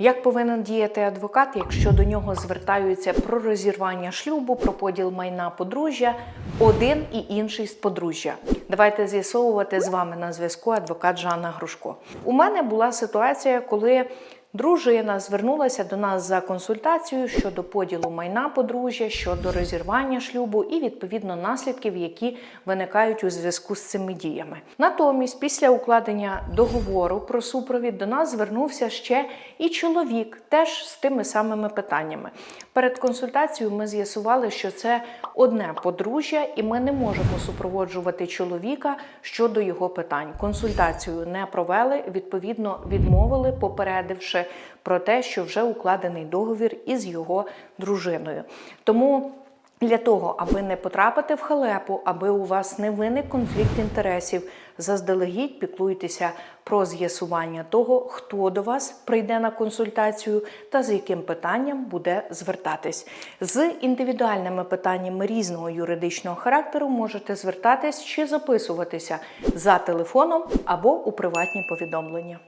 Як повинен діяти адвокат, якщо до нього звертаються про розірвання шлюбу, про поділ майна подружжя, один і інший з подружжя? Давайте з'ясовувати з вами на зв'язку адвокат Жанна Грушко. У мене була ситуація, коли дружина звернулася до нас за консультацією щодо поділу майна подружжя, щодо розірвання шлюбу і відповідно наслідків, які виникають у зв'язку з цими діями. Натомість, після укладення договору про супровід до нас звернувся ще і чоловік, теж з тими самими питаннями. Перед консультацією ми з'ясували, що це одне подружжя, і ми не можемо супроводжувати чоловіка щодо його питань. Консультацію не провели, відповідно відмовили, попередивши про те, що вже укладений договір із його дружиною. Тому для того, аби не потрапити в халепу, аби у вас не виник конфлікт інтересів, заздалегідь піклуйтеся про з'ясування того, хто до вас прийде на консультацію та з яким питанням буде звертатись. З індивідуальними питаннями різного юридичного характеру можете звертатись чи записуватися за телефоном або у приватні повідомлення.